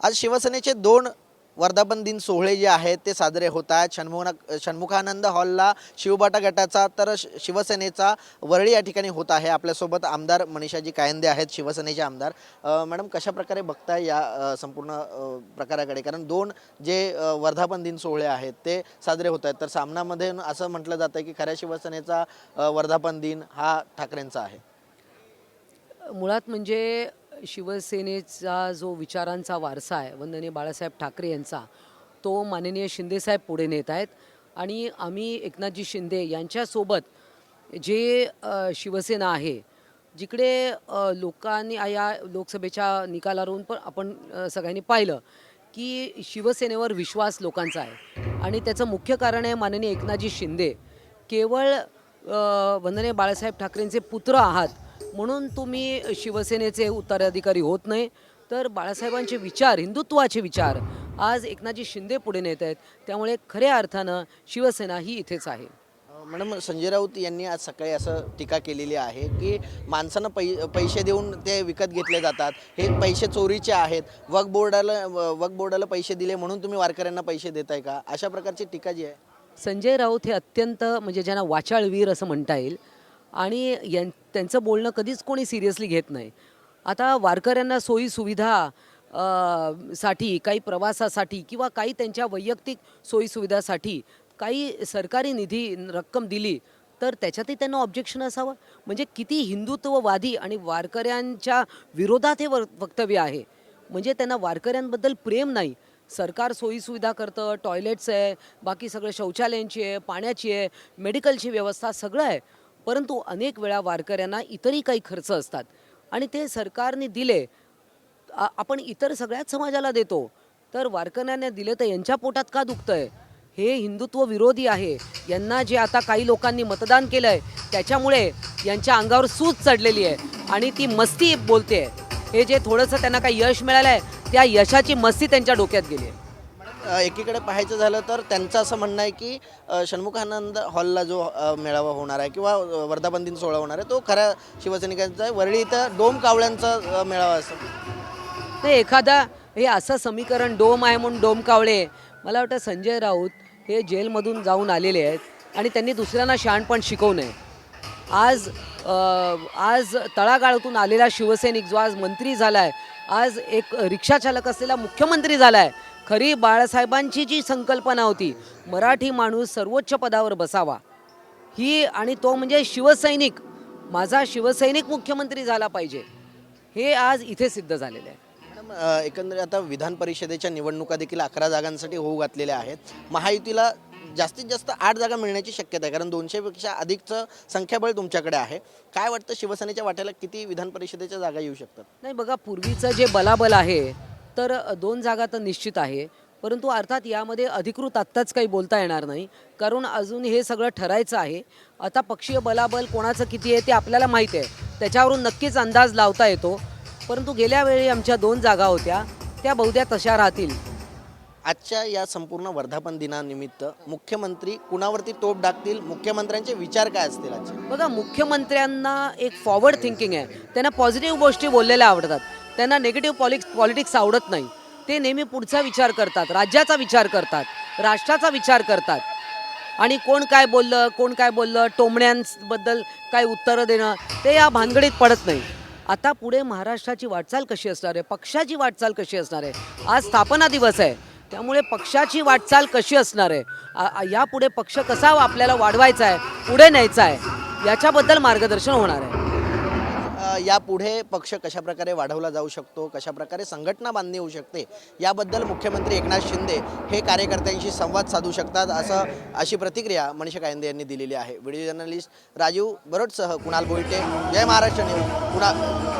आज शिवसेनेचे दोन वर्धापन दिन सोहळे जे आहेत ते साजरे होत आहेत. षण्मुखा षण्मुखानंद हॉलला शिवबाटा गटाचा तर श- शिवसेनेचा वरळी या ठिकाणी होत आहे. आपल्यासोबत आमदार मनीषाजी कायंदे आहेत शिवसेनेचे आमदार. मॅडम कशाप्रकारे बघताय या संपूर्ण प्रकाराकडे? कारण दोन जे वर्धापन दिन सोहळे आहेत ते साजरे होत आहेत. तर सामनामध्ये असं म्हटलं जातं की खऱ्या शिवसेनेचा वर्धापन दिन हा ठाकरेंचा आहे. मुळात म्हणजे शिवसेनेचा जो विचारांचा वारसा आहे वंदनीय बाळासाहेब ठाकरे यांचा तो माननीय शिंदेसाहेब पुढे नेत आहेत. आणि आम्ही एकनाथजी शिंदे यांच्यासोबत जे शिवसेना आहे जिकडे लोकांनी या लोकसभेच्या निकालावरून पण आपण सगळ्यांनी पाहिलं की शिवसेनेवर विश्वास लोकांचा आहे. आणि त्याचं मुख्य कारण आहे माननीय एकनाथजी शिंदे. केवळ वंदने बाळासाहेब ठाकरेंचे पुत्र आहात म्हणून तुम्ही शिवसेनेचे उत्तराधिकारी होत नाही तर बाळासाहेबांचे विचार हिंदुत्वाचे विचार आज एकनाथजी शिंदे पुढे नेत आहेत. त्यामुळे खऱ्या अर्थानं शिवसेना ही इथेच आहे. मॅडम संजय राऊत यांनी आज सकाळी असं टीका केलेली आहे की माणसांना पै पैसे देऊन ते विकत घेतले जातात. हे पैसे चोरीचे आहेत. वक बोर्डाला वक बोर्डाला पैसे दिले म्हणून तुम्ही वारकऱ्यांना पैसे देताय का? अशा प्रकारची टीका जी आहे. संजय राऊत हे अत्यंत म्हणजे ज्यांना वाचाळवीर असं म्हणता येईल आणि यां त्यांचं बोलणं कधीच कोणी सिरियसली घेत नाही. आता वारकऱ्यांना सोयी सुविधा साठी काही प्रवासासाठी किंवा काही त्यांच्या वैयक्तिक सोयीसुविधासाठी काही सरकारी निधी रक्कम दिली तर त्याच्यातही त्यांना ऑब्जेक्शन असावं? म्हणजे किती हिंदुत्ववादी आणि वारकऱ्यांच्या विरोधात हे व वक्तव्य आहे. म्हणजे त्यांना वारकऱ्यांबद्दल प्रेम नाही. सरकार सोयीसुविधा करतं टॉयलेट्स आहे बाकी सगळं शौचालयांची आहे पाण्याची आहे मेडिकलची व्यवस्था सगळं आहे. परंतु अनेक वेळा वारकऱ्यांना इतरही काही खर्च असतात. आणि ते सरकारने दिले आपण इतर सगळ्याच समाजाला देतो. तर वारकऱ्यांना दिले तर यांच्या पोटात का दुखतंय? हे हिंदुत्व विरोधी आहे. यांना जे आता काही लोकांनी मतदान केलं आहे त्याच्यामुळे यांच्या अंगावर सूज चढलेली आहे. आणि ती मस्ती बोलते. हे जे थोडंसं त्यांना काही यश मिळालं आहे त्या यशाची मस्ती त्यांच्या डोक्यात गेली आहे. एकीकडे पाहायचं झालं तर त्यांचं असं म्हणणं आहे की षण्मुखानंद हॉलला जो मेळावा होणार आहे किंवा अ, वर्धापन दिन सोहळा होणार आहे तो खऱ्या शिवसैनिकांचा आहे. वरळी इथं डोम कावळ्यांचा मेळावा असतो. नाही एखादा हे असं समीकरण डोम आहे म्हणून डोम कावळे मला वाटतं संजय राऊत हे जेलमधून जाऊन आलेले आहेत आणि त्यांनी दुसऱ्यांना शहाणपण शिकवू नये. आज आज तळागाळातून आलेला शिवसैनिक जो आज मंत्री झाला आहे आज एक रिक्षाचालक असलेला मुख्यमंत्री झाला आहे खरी बाळासाहेबांची जी संकल्पना होती मराठी माणूस सर्वोच्च पदावर बसावा. ही आणि तो म्हणजे शिवसैनिक माझा शिवसैनिक मुख्यमंत्री झाला पाहिजे. हे आज इथे सिद्ध झालेलं आहे. मॅडम एकंदरीत आता विधान परिषदेच्या निवडणुका देखील अकरा जागांसाठी होऊ घातलेल्या आहेत. महायुतीला जास्तीत जास्त आठ जागा मिळण्याची शक्यता आहे कारण दोनशेपेक्षा अधिकचं संख्याबळ तुमच्याकडे आहे. काय वाटतं शिवसेनेच्या वाट्याला किती विधान परिषदेच्या जागा येऊ शकतात? नाही बघा पूर्वीचं जे बलाबल आहे तर दोन जागा तर निश्चित आहे. परंतु अर्थात यामध्ये अधिकृत आत्ताच काही बोलता येणार नाही. कारण अजून हे सगळं ठरायचं आहे. आता पक्षीय बलाबल कोणाचं किती आहे ते आपल्याला माहीत आहे. त्याच्यावरून नक्कीच अंदाज लावता येतो. परंतु गेल्या वेळी आमच्या दोन जागा होत्या. त्या बहुद्या तशा राहतील. आजच्या या संपूर्ण वर्धापन दिनानिमित्त मुख्यमंत्री कुणावरती तोप टाकतील मुख्यमंत्र्यांचे विचार काय असतील आजचे? बघा मुख्यमंत्र्यांना एक फॉरवर्ड थिंकिंग आहे. त्यांना पॉझिटिव्ह गोष्टी बोललेल्या आवडतात. त्यांना निगेटिव्ह पॉलिक्स पॉलिटिक्स आवडत नाही. ते नेहमी पुढचा विचार करतात राज्याचा विचार करतात राष्ट्राचा विचार करतात. आणि कोण काय बोललं कोण काय बोललं टोमण्यांबद्दल काय उत्तरं देणं ते या भानगडीत पडत नाही. आता पुढे महाराष्ट्राची वाटचाल कशी असणार आहे? पक्षाची वाटचाल कशी असणार आहे? आज स्थापना दिवस आहे. त्यामुळे पक्षाची वाटचाल कशी असणार आहे? यापुढे पक्ष कसा आपल्याला वाढवायचा आहे पुढे न्यायचा आहे याच्याबद्दल मार्गदर्शन होणार आहे. यापुढे पक्ष कशाप्रकारे वाढवला जाऊ शकतो कशाप्रकारे संघटना बांधणी होऊ शकते याबद्दल मुख्यमंत्री एकनाथ शिंदे हे कार्यकर्त्यांशी संवाद साधू शकतात असं अशी प्रतिक्रिया मनीषा कायंदे यांनी दिलेली आहे. व्हिडिओ जर्नलिस्ट राजीव बरोटसह कुणाल बोईटे जय महाराष्ट्र न्यूज कुणा